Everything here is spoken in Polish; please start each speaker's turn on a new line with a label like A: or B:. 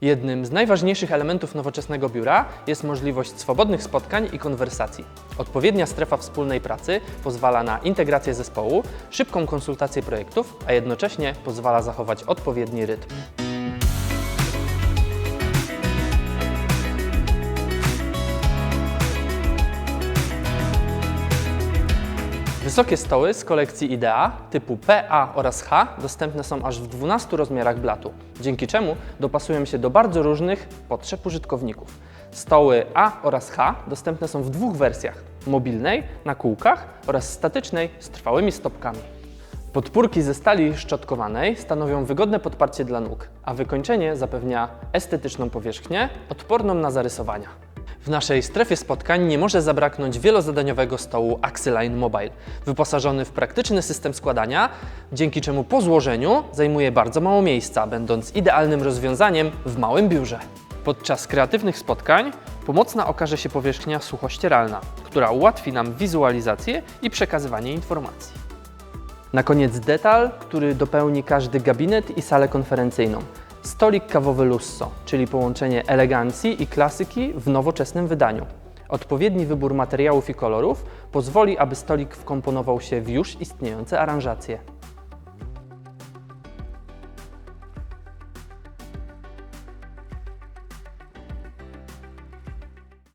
A: Jednym z najważniejszych elementów nowoczesnego biura jest możliwość swobodnych spotkań i konwersacji. Odpowiednia strefa wspólnej pracy pozwala na integrację zespołu, szybką konsultację projektów, a jednocześnie pozwala zachować odpowiedni rytm. Wysokie stoły z kolekcji IDEA typu PA oraz H dostępne są aż w 12 rozmiarach blatu, dzięki czemu dopasują się do bardzo różnych potrzeb użytkowników. Stoły A oraz H dostępne są w dwóch wersjach: mobilnej na kółkach oraz statycznej z trwałymi stopkami. Podpórki ze stali szczotkowanej stanowią wygodne podparcie dla nóg, a wykończenie zapewnia estetyczną powierzchnię odporną na zarysowania. W naszej strefie spotkań nie może zabraknąć wielozadaniowego stołu Axeline Mobile, wyposażony w praktyczny system składania, dzięki czemu po złożeniu zajmuje bardzo mało miejsca, będąc idealnym rozwiązaniem w małym biurze. Podczas kreatywnych spotkań pomocna okaże się powierzchnia suchościeralna, która ułatwi nam wizualizację i przekazywanie informacji. Na koniec detal, który dopełni każdy gabinet i salę konferencyjną. Stolik kawowy Lusso, czyli połączenie elegancji i klasyki w nowoczesnym wydaniu. Odpowiedni wybór materiałów i kolorów pozwoli, aby stolik wkomponował się w już istniejące aranżacje.